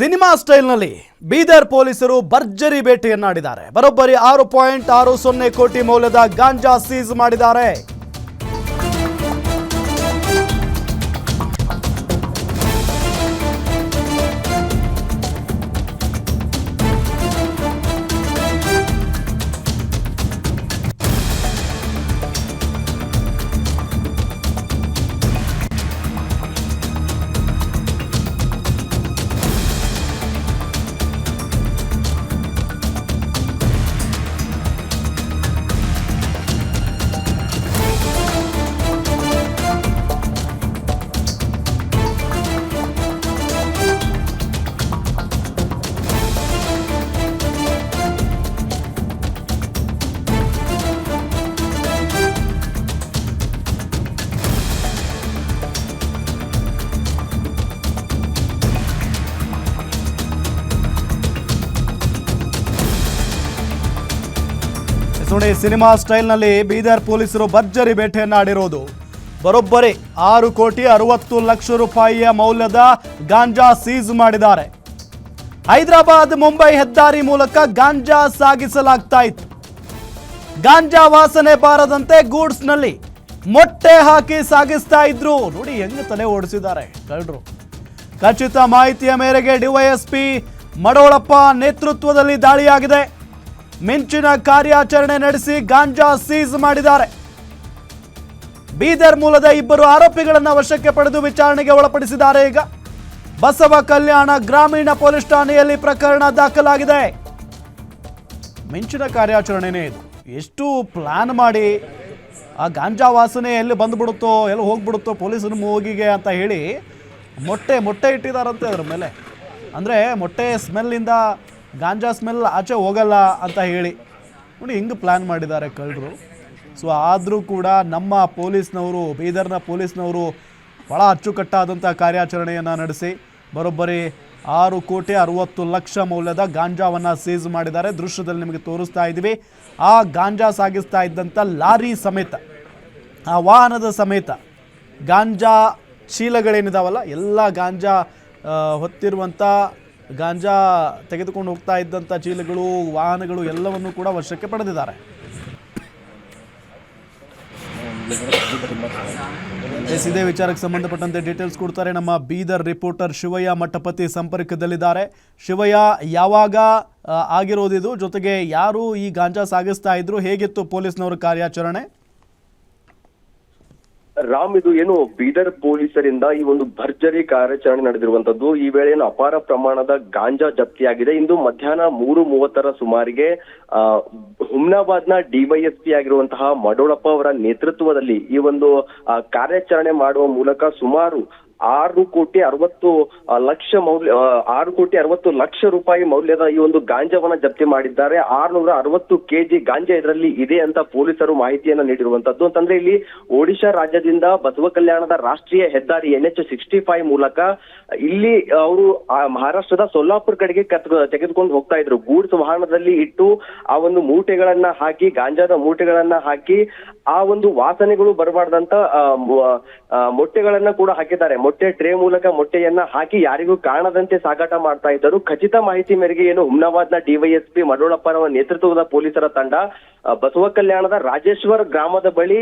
Cinema ಸ್ಟೈಲ್ನಲ್ಲಿ Bidar ಪೊಲೀಸರು ಭರ್ಜರಿ ಭೇಟಿಯನ್ನಾಡಿದ್ದಾರೆ. ಬರೋಬ್ಬರಿ ಆರು ಪಾಯಿಂಟ್ ಆರು ಸೊನ್ನೆ ಕೋಟಿ ಮೌಲ್ಯದ ಗಾಂಜಾ ಸೀಸ್ ಮಾಡಿದ್ದಾರೆ. ನೋಡಿ ಸಿನಿಮಾ ಸ್ಟೈಲ್ನಲ್ಲಿ ಬೀದರ್ ಪೊಲೀಸರು ಭರ್ಜರಿ ಬೇಟೆಯನ್ನಾಡಿರೋದು ಬರೋಬ್ಬರಿ ಆರು ಕೋಟಿ ಅರವತ್ತು ಲಕ್ಷ ರೂಪಾಯಿಯ ಮೌಲ್ಯದ ಗಾಂಜಾ ಸೀಜ್ ಮಾಡಿದ್ದಾರೆ. ಹೈದರಾಬಾದ್ ಮುಂಬೈ ಹೆದ್ದಾರಿ ಮೂಲಕ ಗಾಂಜಾ ಸಾಗಿಸಲಾಗ್ತಾ ಇತ್ತು. ಗಾಂಜಾ ವಾಸನೆ ಬಾರದಂತೆ ಗೂಡ್ಸ್ನಲ್ಲಿ ಮೊಟ್ಟೆ ಹಾಕಿ ಸಾಗಿಸ್ತಾ ಇದ್ರು. ನೋಡಿ ಹೆಂಗೆ ತಲೆ ಓಡಿಸಿದ್ದಾರೆ ಕಳ್ಳರು. ಖಚಿತ ಮಾಹಿತಿಯ ಮೇರೆಗೆ ಡಿವೈಎಸ್ಪಿ ಮಡೋಳಪ್ಪ ನೇತೃತ್ವದಲ್ಲಿ ದಾಳಿಯಾಗಿದೆ. ಮಿಂಚಿನ ಕಾರ್ಯಾಚರಣೆ ನಡೆಸಿ ಗಾಂಜಾ ಸೀಸ್ ಮಾಡಿದ್ದಾರೆ. ಬೀದರ್ ಮೂಲದ ಇಬ್ಬರು ಆರೋಪಿಗಳನ್ನು ವಶಕ್ಕೆ ಪಡೆದು ವಿಚಾರಣೆಗೆ ಒಳಪಡಿಸಿದ್ದಾರೆ ಈಗ. ಬಸವ ಕಲ್ಯಾಣ ಗ್ರಾಮೀಣ ಪೊಲೀಸ್ ಠಾಣೆಯಲ್ಲಿ ಪ್ರಕರಣ ದಾಖಲಾಗಿದೆ. ಮಿಂಚಿನ ಕಾರ್ಯಾಚರಣೆನೇ ಇದು. ಎಷ್ಟು ಪ್ಲಾನ್ ಮಾಡಿ ಆ ಗಾಂಜಾ ವಾಸನೆ ಎಲ್ಲಿ ಬಂದ್ಬಿಡುತ್ತೋ, ಎಲ್ಲಿ ಹೋಗ್ಬಿಡುತ್ತೋ ಪೊಲೀಸರು ಮೂಗಿಗೆ ಅಂತ ಹೇಳಿ ಮೊಟ್ಟೆ ಮೊಟ್ಟೆ ಇಟ್ಟಿದಾರಂತೆ ಅದ್ರ ಮೇಲೆ. ಅಂದರೆ ಮೊಟ್ಟೆ ಸ್ಮೆಲ್ಲಿಂದ ಗಾಂಜಾ ಸ್ಮೆಲ್ ಆಚೆ ಹೋಗಲ್ಲ ಅಂತ ಹೇಳಿ. ನೋಡಿ, ಹಿಂಗೆ ಪ್ಲ್ಯಾನ್ ಮಾಡಿದ್ದಾರೆ ಕಳ್ಳರು. ಸೊ ಆದರೂ ಕೂಡ ನಮ್ಮ ಪೊಲೀಸ್ನವರು, ಬೀದರ್ನ ಪೊಲೀಸ್ನವರು ಭಾಳ ಅಚ್ಚುಕಟ್ಟಾದಂಥ ಕಾರ್ಯಾಚರಣೆಯನ್ನು ನಡೆಸಿ, ಬರೋಬ್ಬರಿ ಆರು ಕೋಟಿ ಅರವತ್ತು ಲಕ್ಷ ಮೌಲ್ಯದ ಗಾಂಜಾವನ್ನು ಸೀಸ್ ಮಾಡಿದ್ದಾರೆ. ದೃಶ್ಯದಲ್ಲಿ ನಿಮಗೆ ತೋರಿಸ್ತಾ ಇದ್ದೀವಿ. ಆ ಗಾಂಜಾ ಸಾಗಿಸ್ತಾ ಇದ್ದಂಥ ಲಾರಿ ಸಮೇತ, ಆ ವಾಹನದ ಸಮೇತ ಗಾಂಜಾ ಚೀಲಗಳೇನಿದಾವಲ್ಲ, ಎಲ್ಲ ಗಾಂಜಾ ಹೊತ್ತಿರುವಂಥ ಗಾಂಜಾ ತೆಗೆದುಕೊಂಡು ಹೋಗ್ತಾ ಇದ್ದಂಥ ಚೀಲಗಳು, ವಾಹನಗಳು ಎಲ್ಲವನ್ನು ಕೂಡ ವಶಕ್ಕೆ ಪಡೆದಿದ್ದಾರೆ. ಎಸ್, ಇದೇ ವಿಚಾರಕ್ಕೆ ಸಂಬಂಧಪಟ್ಟಂತೆ ಡೀಟೇಲ್ಸ್ ಕೊಡ್ತಾರೆ ನಮ್ಮ ಬೀದರ್ ರಿಪೋರ್ಟರ್ ಶಿವಯ್ಯ ಮಠಪತಿ ಸಂಪರ್ಕದಲ್ಲಿದ್ದಾರೆ. ಶಿವಯ್ಯ, ಯಾವಾಗ ಆಗಿರೋದಿದು ಜೊತೆಗೆ ಯಾರು ಈ ಗಾಂಜಾ ಸಾಗಿಸ್ತಾ ಇದ್ರು? ಹೇಗಿತ್ತು ಪೊಲೀಸ್ನವರ ಕಾರ್ಯಾಚರಣೆ? ರಾಮ್, ಇದು ಏನು ಬೀದರ್ ಪೊಲೀಸರಿಂದ ಈ ಒಂದು ಭರ್ಜರಿ ಕಾರ್ಯಾಚರಣೆ ನಡೆದಿರುವಂತದ್ದು. ಈ ವೇಳೆ ಏನು ಅಪಾರ ಪ್ರಮಾಣದ ಗಾಂಜಾ ಜಪ್ತಿಯಾಗಿದೆ. ಇಂದು ಮಧ್ಯಾಹ್ನ ಮೂರು ಮೂವತ್ತರ ಸುಮಾರಿಗೆ, ಆ ನ ಡಿವೈಎಸ್ಪಿ ಆಗಿರುವಂತಹ ಮಡೋಳಪ್ಪ ಅವರ ನೇತೃತ್ವದಲ್ಲಿ ಈ ಒಂದು ಕಾರ್ಯಾಚರಣೆ ಮಾಡುವ ಮೂಲಕ ಸುಮಾರು ಆರು ಕೋಟಿ ಅರವತ್ತು ಲಕ್ಷ ಮೌಲ್ಯ ಆರು ಕೋಟಿ ಅರವತ್ತು ಲಕ್ಷ ರೂಪಾಯಿ ಮೌಲ್ಯದ ಈ ಒಂದು ಗಾಂಜಾವನ್ನ ಜಪ್ತಿ ಮಾಡಿದ್ದಾರೆ. ಆರ್ನೂರ ಅರವತ್ತು ಕೆಜಿ ಗಾಂಜಾ ಇದರಲ್ಲಿ ಇದೆ ಅಂತ ಪೊಲೀಸರು ಮಾಹಿತಿಯನ್ನ ನೀಡಿರುವಂತದ್ದು. ಅಂತಂದ್ರೆ ಇಲ್ಲಿ ಒಡಿಶಾ ರಾಜ್ಯದಿಂದ ಬಸವ ಕಲ್ಯಾಣದ ರಾಷ್ಟ್ರೀಯ ಹೆದ್ದಾರಿ ಎನ್ ಎಚ್ ಸಿಕ್ಸ್ಟಿ ಫೈವ್ ಮೂಲಕ ಇಲ್ಲಿ ಅವರು ಮಹಾರಾಷ್ಟ್ರದ ಸೊಲ್ಲಾಪುರ್ ಕಡೆಗೆ ತೆಗೆದುಕೊಂಡು ಹೋಗ್ತಾ ಇದ್ರು. ಗೂಡ್ಸ್ ವಾಹನದಲ್ಲಿ ಇಟ್ಟು ಆ ಒಂದು ಮೂಟೆಗಳನ್ನ ಹಾಕಿ, ಗಾಂಜಾದ ಮೂಟೆಗಳನ್ನ ಹಾಕಿ ಆ ಒಂದು ವಾಸನೆಗಳು ಬರಬಾರ್ದಂತ ಮೊಟ್ಟೆಗಳನ್ನ ಕೂಡ ಹಾಕಿದ್ದಾರೆ. ಮೊಟ್ಟೆ ಟ್ರೇ ಮೂಲಕ ಮೊಟ್ಟೆಯನ್ನ ಹಾಕಿ ಯಾರಿಗೂ ಕಾಣದಂತೆ ಸಾಗಾಟ ಮಾಡ್ತಾ ಇದ್ದರು. ಖಚಿತ ಮಾಹಿತಿ ಮೇರೆಗೆ ಏನು ಹುಮ್ನಾಬಾದ್ನ ಡಿವೈಎಸ್ಪಿ ಮರುಳಪ್ಪನ ನೇತೃತ್ವದ ಪೊಲೀಸರ ತಂಡ ಬಸವ ಕಲ್ಯಾಣದ ರಾಜೇಶ್ವರ್ ಗ್ರಾಮದ ಬಳಿ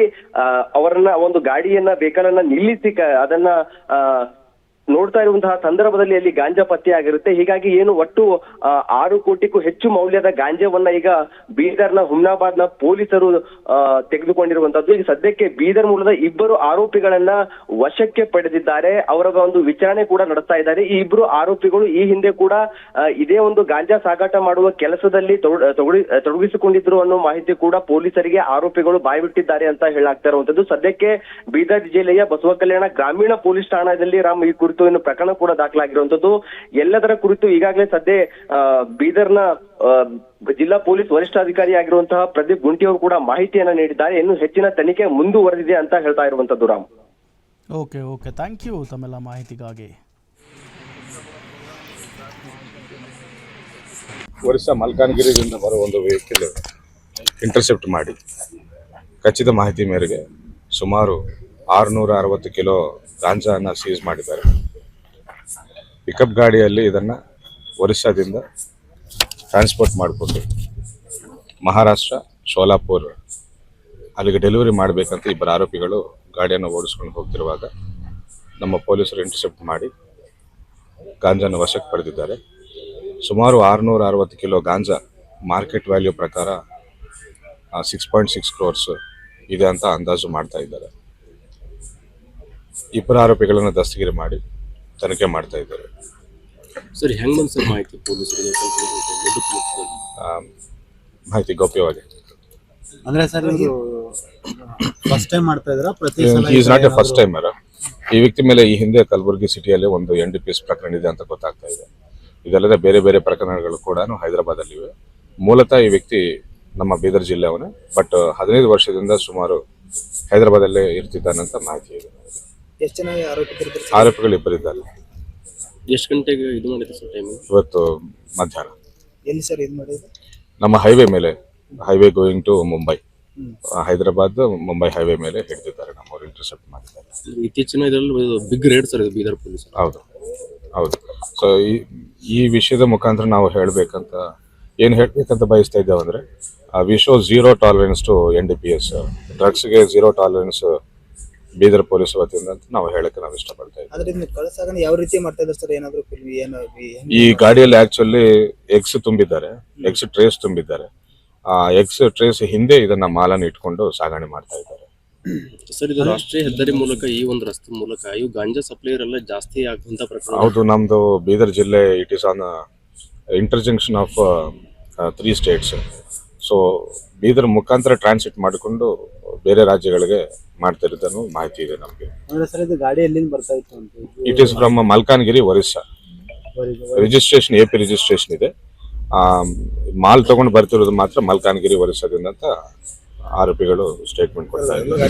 ಅವರನ್ನ ಒಂದು ಗಾಡಿಯನ್ನ ವೆಹಿಕಲ್ ಅನ್ನ ನಿಲ್ಲಿಸಿ ಅದನ್ನ ನೋಡ್ತಾ ಇರುವಂತಹ ಸಂದರ್ಭದಲ್ಲಿ ಅಲ್ಲಿ ಗಾಂಜಾ ಪತ್ತೆಯಾಗಿರುತ್ತೆ. ಹೀಗಾಗಿ ಏನು ಒಟ್ಟು ಆರು ಕೋಟಿಗೂ ಹೆಚ್ಚು ಮೌಲ್ಯದ ಗಾಂಜಾವನ್ನ ಈಗ ಬೀದರ್ನ ಹುಮ್ನಾಬಾದ್ನ ಪೊಲೀಸರು ತೆಗೆದುಕೊಂಡಿರುವಂತದ್ದು. ಈಗ ಸದ್ಯಕ್ಕೆ ಬೀದರ್ ಮೂಲದ ಇಬ್ಬರು ಆರೋಪಿಗಳನ್ನ ವಶಕ್ಕೆ ಪಡೆದಿದ್ದಾರೆ. ಅವರ ಒಂದು ವಿಚಾರಣೆ ಕೂಡ ನಡೆಸ್ತಾ ಇದ್ದಾರೆ. ಈ ಇಬ್ಬರು ಆರೋಪಿಗಳು ಈ ಹಿಂದೆ ಕೂಡ ಇದೇ ಒಂದು ಗಾಂಜಾ ಸಾಗಾಟ ಮಾಡುವ ಕೆಲಸದಲ್ಲಿ ತೊಡ- ತೊಡಗಿ- ತೊಡಗಿಸಿಕೊಂಡಿದ್ರು ಅನ್ನೋ ಮಾಹಿತಿ ಕೂಡ ಪೊಲೀಸರಿಗೆ ಆರೋಪಿಗಳು ಬಾಯ್ಬಿಟ್ಟಿದ್ದಾರೆ ಅಂತ ಹೇಳಾಗ್ತಾ ಇರುವಂತದ್ದು. ಸದ್ಯಕ್ಕೆ ಬೀದರ್ ಜಿಲ್ಲೆಯ ಬಸವ ಕಲ್ಯಾಣ ಗ್ರಾಮೀಣ ಪೊಲೀಸ್ ಠಾಣೆಯಲ್ಲಿ ರಾಮ್ ಈ ಕುರಿತು ಇನ್ನು ಪ್ರಕರಣ ಕೂಡ ದಾಖಲಾಗಿರುವಂತದ್ದು. ಎಲ್ಲದರ ಕುರಿತು ಈಗಾಗಲೇ ಸದ್ಯ ಬೀದರ್ನ ಜಿಲ್ಲಾ ಪೊಲೀಸ್ ವರಿಷ್ಠಾಧಿಕಾರಿ ಆಗಿರುವಂತಹ ಪ್ರದೀಪ್ ಗುಂಟಿ ಅವರು ಕೂಡ ಮಾಹಿತಿಯನ್ನ ನೀಡಿದ್ದಾರೆ. ಇನ್ನು ಹೆಚ್ಚಿನ ತನಿಖೆ ಮುಂದುವರೆದಿದೆ ಅಂತ ಹೇಳ್ತಾ ಇರುವಂತದ್ದು Ram. Okay okay. Thank you ತಮ್ಮೆಲ್ಲ ಮಾಹಿತಿಗಾಗಿ. ಒರಿಸ್ಸಾ ಮಲ್ಕಾನ್ಗಿರಿಯಿಂದ ಬರುವ ಒಂದು ವೆಹಿಕಲ್ ಇಂಟರ್ಸೆಪ್ಟ್ ಮಾಡಿ. ಖಚಿತ ಮಾಹಿತಿ ಮೇರೆಗೆ ಸುಮಾರು ಆರುನೂರ ಅರವತ್ತು ಕಿಲೋ ಗಾಂಜಾನ ಸೀಸ್ ಮಾಡಿದ್ದಾರೆ. ಪಿಕಪ್ ಗಾಡಿಯಲ್ಲಿ ಇದನ್ನು ಒರಿಸ್ಸಾದಿಂದ ಟ್ರಾನ್ಸ್ಪೋರ್ಟ್ ಮಾಡಿಕೊಂಡು ಮಹಾರಾಷ್ಟ್ರ ಶೋಲಾಪುರ್ ಅಲ್ಲಿಗೆ ಡೆಲಿವರಿ ಮಾಡಬೇಕಂತ ಇಬ್ಬರು ಆರೋಪಿಗಳು ಗಾಡಿಯನ್ನು ಓಡಿಸ್ಕೊಂಡು ಹೋಗ್ತಿರುವಾಗ ನಮ್ಮ ಪೊಲೀಸರು ಇಂಟರ್ಸೆಪ್ಟ್ ಮಾಡಿ ಗಾಂಜಾನ ವಶಕ್ಕೆ ಪಡೆದಿದ್ದಾರೆ. ಸುಮಾರು ಆರುನೂರ ಅರವತ್ತು ಕಿಲೋ ಗಾಂಜಾ ಮಾರ್ಕೆಟ್ ವ್ಯಾಲ್ಯೂ ಪ್ರಕಾರ ಸಿಕ್ಸ್ ಪಾಯಿಂಟ್ ಸಿಕ್ಸ್ ಕ್ರೋರ್ಸ್ ಇದೆ ಅಂತ ಅಂದಾಜು ಮಾಡ್ತಾ ಇದ್ದಾರೆ. ಇಬ್ಬರು ಆರೋಪಿಗಳನ್ನು ದಸ್ತಗಿರಿ ಮಾಡಿ ತನಿಖೆ ಮಾಡ್ತಾ ಇದ್ದಾರೆ. ಸರಿ ಹೆಂಗ್ ಸರ್ ಮಾಹಿತಿ ಪೊಲೀಸರಿಗೆ. ಮಾಹಿತಿ ಗೌಪ್ಯವಾಗಿ ಅಂದ್ರೆ ಸರ್ ಇವರು ಫಸ್ಟ್ ಟೈಮ್ ಮಾಡ್ತಾ ಇದ್ರ ಪ್ರತಿ is not a first timer ಈ ವ್ಯಕ್ತಿ ಮೇಲೆ ಈ ಹಿಂದೆ ಕಲಬುರಗಿ ಸಿಟಿಯಲ್ಲಿ ಒಂದು ಎನ್ ಡಿ ಪಿ ಎಸ್ ಪ್ರಕರಣ ಇದೆ ಅಂತ ಗೊತ್ತಾಗ್ತಾ ಇದೆ. ಇದಲ್ಲದೆ ಬೇರೆ ಬೇರೆ ಪ್ರಕರಣಗಳು ಕೂಡ ಹೈದರಾಬಾದಲ್ಲಿ ಇವೆ ಮೂಲತಃ ಈ ವ್ಯಕ್ತಿ ನಮ್ಮ ಬೀದರ್ ಜಿಲ್ಲೆಯವನೇ. ಬಟ್ ಹದಿನೈದು ವರ್ಷದಿಂದ ಸುಮಾರು ಹೈದರಾಬಾದಲ್ಲೇ ಇರ್ತಿದ್ದಾನಂತ ಮಾಹಿತಿ ಇದೆ. ಎಷ್ಟು ಜನ ಆರೋಪಿತರು ಆರೋಪಿಗಳು ಇಬ್ಬರಿದ್ದಾರೆ ಎಷ್ಟು ಗಂಟೆಗೆ ಇದು ಮಾಡಿದ್ರು ಸರ್ ಟೈಮ್ ಇವತ್ತು ಮಧ್ಯಾಹ್ನ. ಎಲ್ಲಿ ಸರ್ ಇದು ಮಾಡಿದ್ರು ನಮ್ಮ ಹೈವೇ ಮೇಲೆ highway going to Mumbai Hyderabad Mumbai highway ಮೇಲೆ ಹಿಡಿದಿದ್ದಾರೆ ನಮ್ಮವರು ಇಂಟರ್ಸೆಪ್ಟ್ ಮಾಡಿದ್ದಾರೆ. ಇತ್ತೀಚಿನ ಇದರಲ್ಲಿ ಬಿಗ್ ರೇಡ್ ಸರ್ ಇದು ಬೀದರ್ ಪೊಲೀಸ್ ಹೌದು ಹೌದು. ಸೊ ಈ ಈ ವಿಷಯದ ಮುಖಾಂತರ ನಾವು ಹೇಳಬೇಕಂತ ಏನು ಹೇಳಬೇಕಂತ ಬಯಸ್ತಾ ಇದ್ದೇವೆ ಅಂದರೆ we show zero tolerance to N D P S ಡ್ರಗ್ಸ್ಗೆ zero tolerance Bidar police ವತಿಯಿಂದ ಅಂತ ನಾವು ಹೇಳಕ್ಕೆ ನಾವು ಇಷ್ಟಪಡ್ತಾ ಇದ್ದೀವಿ. ಕಳ್ಸಾಗನ ಯಾವ ರೀತಿ ಮಾಡ್ತಾ ಇದ್ದಾರೆ ಸರ್? ಏನಾದ್ರು ಫಿಲ್ಮ್ ಏನು ಹೆಂಗ್ ಈ ಗಾಡಿಯಲ್ಲಿ ಆಕ್ಚುಲಿ ಎಗ್ಸ್ ತುಂಬಿದ್ದಾರೆ. ಎಗ್ಸ್ ಟ್ರೇಸ್ ತುಂಬಿದ್ದಾರೆ. ಆ ಎಗ್ಸ್ ಟ್ರೇಸ್ ಹಿಂದೆ ಇದನ್ನ ಮಾಲನ್ನು ಇಟ್ಕೊಂಡು ಸಾಗಣೆ ಮಾಡ್ತಾ ಇದ್ದಾರೆ. ಸರ್ ಇದು ರಾಷ್ಟ್ರೀಯ ಹೆದ್ದಾರಿ ಮೂಲಕ ಈ ಒಂದು ರಸ್ತೆ ಮೂಲಕ ಇವು ಗಾಂಜಾ ಸಪ್ಲೈಯರ್ ಎಲ್ಲ ಜಾಸ್ತಿ ಆಗುವಂತ ಪ್ರಕರಣ. ಹೌದು ನಮ್ದು ಬೀದರ್ ಜಿಲ್ಲೆ it is an interjunction of three states so Bidar ಮುಖಾಂತರ ಟ್ರಾನ್ಸಿಟ್ ಮಾಡಿಕೊಂಡು ಬೇರೆ ರಾಜ್ಯಗಳಿಗೆ ಮಾಡ್ತಿರೋದನ್ನು ಮಾಹಿತಿ ಇದೆ ನಮಗೆ. ಅಂದ್ರೆ ಸರ್ ಇದು ಗಾಡಿ ಎಲ್ಲಿಂದ ಬರ್ತಾ ಇತ್ತು ಅಂತ it is from Malkangiri Orissa registration A P registration ಇದೆ. ಆ, ಮಾಲ್ ತಗೊಂಡು ಬರ್ತಿರೋದು ಮಾತ್ರ ಮಲ್ಕಾನ್ಗಿರಿ ಒರಿಸ್ಸಾದಿಂದ ಅಂತ ಆರೋಪಿಗಳು ಸ್ಟೇಟ್ಮೆಂಟ್ ಕೊಡ್ತಾ ಇದ್ದಾರೆ.